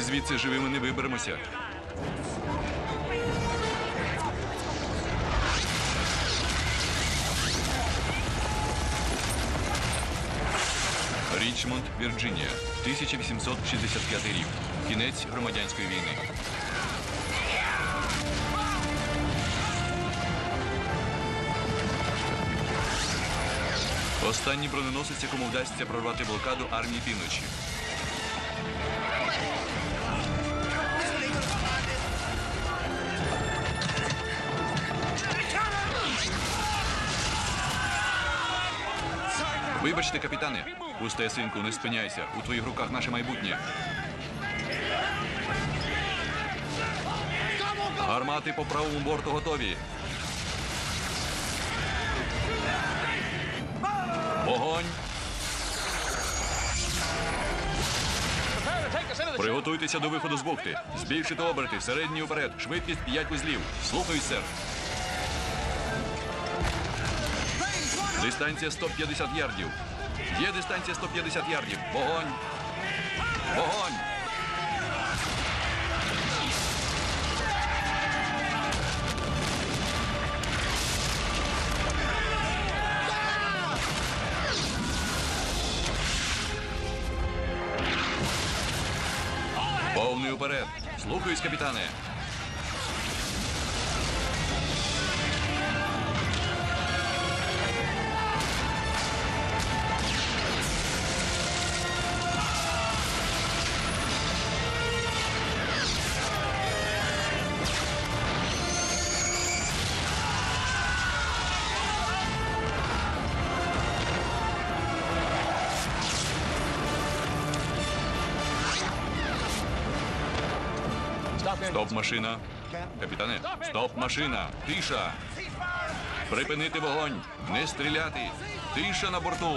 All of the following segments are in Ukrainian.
Звідси живими не виберемося. Річмонд, Вірджинія, 1865 рік. Кінець громадянської війни. Останній броненосець, якому вдасться прорвати блокаду армії півночі. Вибачте, капітане. Пусте, синку, не спиняйся. У твоїх руках наше майбутнє. Гармати по правому борту готові. Огонь! Приготуйтеся до виходу з бухти. Збільшити оберти, середній уперед, швидкість 5 вузлів. Слухаюсь, сер. Дистанція 150 ярдів. Є дистанція 150 ярдів. Вогонь! Вогонь! Повний уперед. Слухаюсь, капітане. Стоп, машина. Капітане, стоп, машина. Тиша. Припинити вогонь. Не стріляти. Тиша на борту.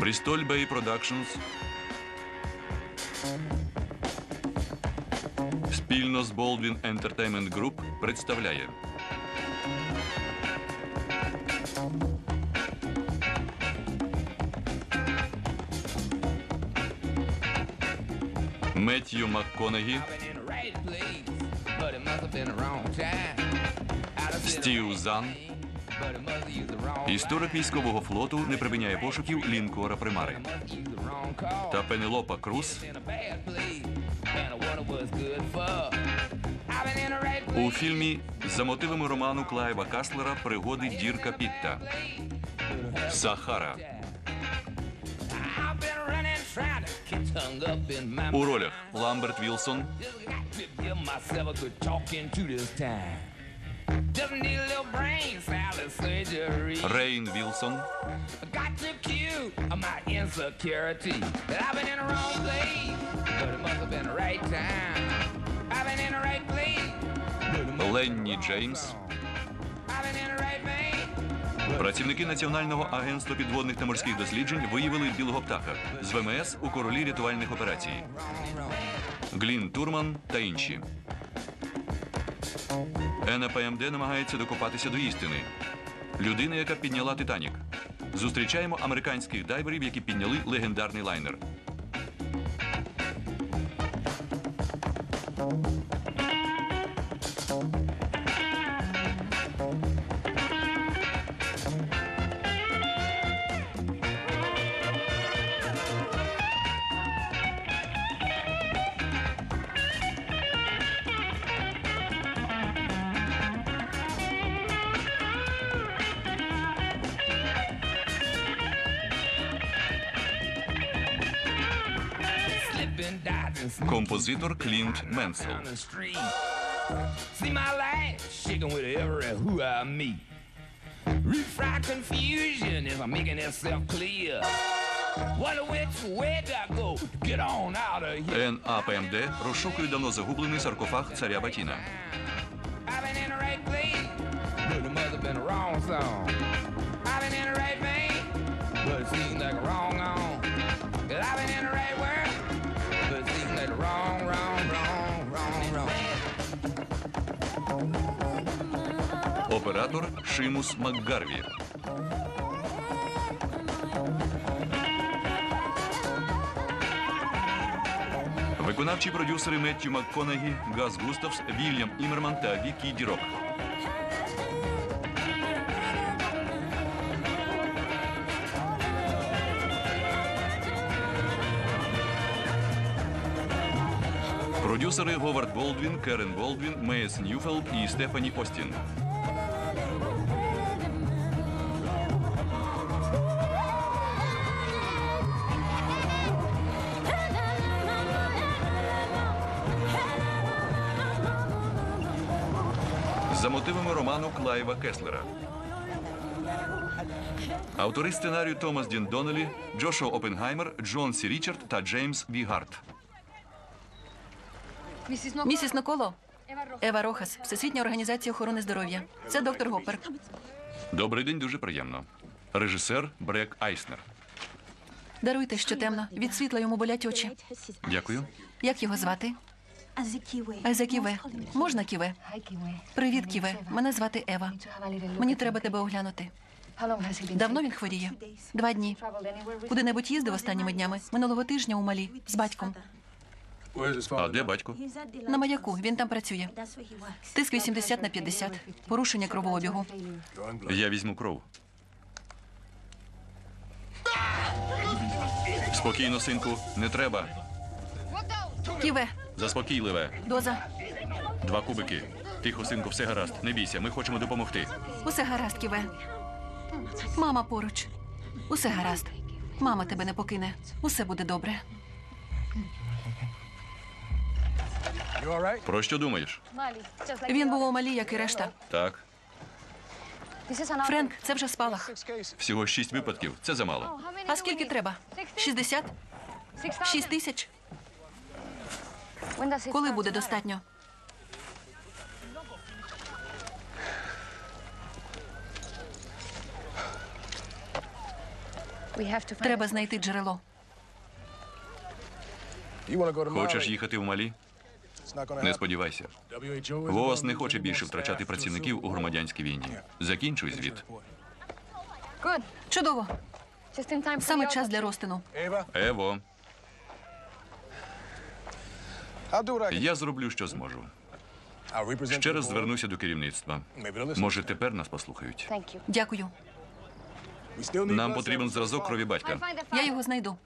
Bristol Bay Productions спільно з Baldwin Entertainment Group представляє Меттью МакКонегі, Стів Зан, історик військового флоту, не припиняє пошуків лінкора Примари та Пенелопа Круз у фільмі за мотивами роману Клайва Каслера Пригоди Дірка Пітта. Сахара. У ролях Ламберт Вілсон, Рейн Вілсон, Ленні Джеймс, працівники Національного агентства підводних та морських досліджень виявили білого птаха з ВМС у королі рятувальних операцій. Глін Турман та інші. НПМД намагається докопатися до істини. Людина, яка підняла Титанік. Зустрічаємо американських дайверів, які підняли легендарний лайнер. way do I go to get on out of here. НАПМД розшукує давно загублений саркофаг царя Батіна. I've been in the right place, Оператор Шимус Макгарві. Виконавчі продюсери Меттю МакКонегі, Газ Густавс, Вільям Імерман та Вікі Дірок. Продюсери Говард Болдвін, Керен Болдвін, Мейс Ньюфелд і Стефані Остін. За мотивами роману Клайва Кеслера. Автори сценарію Томас Дін Доннелі, Джошуа Опенгаймер, Джон Сі Річард та Джеймс Вігарт. Місіс Ноколо, Ева Рохас, Всесвітня організація охорони здоров'я. Це доктор Гоппер. Добрий день, дуже приємно. Режисер Брек Айснер. Даруйте, що темно. Від світла йому болять очі. Дякую. Як його звати? Азеківе. Можна Ківе? Привіт, Ківе. Мене звати Ева. Мені треба тебе оглянути. Давно він хворіє? Два дні. Куди-небудь їздив останніми днями? Минулого тижня у Малі з батьком. А де батько? На маяку. Він там працює. Тиск 80 на 50. Порушення кровообігу. Я візьму кров. Спокійно, синку, не треба. Ківе, Заспокійливе. доза. Два кубики. Тихо, синку, все гаразд. Не бійся, ми хочемо допомогти. Усе гаразд, Ківе. Мама поруч. Усе гаразд. Мама тебе не покине. Усе буде добре. Про що думаєш? Він був у Малі, як і решта. Так, Френк, це вже спалах. всього шість випадків. Це замало. А скільки треба? 60? 6 тисяч? Коли буде достатньо? Треба знайти джерело. Хочеш їхати в Малі? Не сподівайся. ВООЗ не хоче більше втрачати працівників у громадянській війні. Закінчуй звіт. Чудово. Саме час для розтину. Ево, я зроблю, що зможу. Ще раз звернуся до керівництва. Може, тепер нас послухають. Дякую. Нам потрібен зразок крові батька. Я його знайду.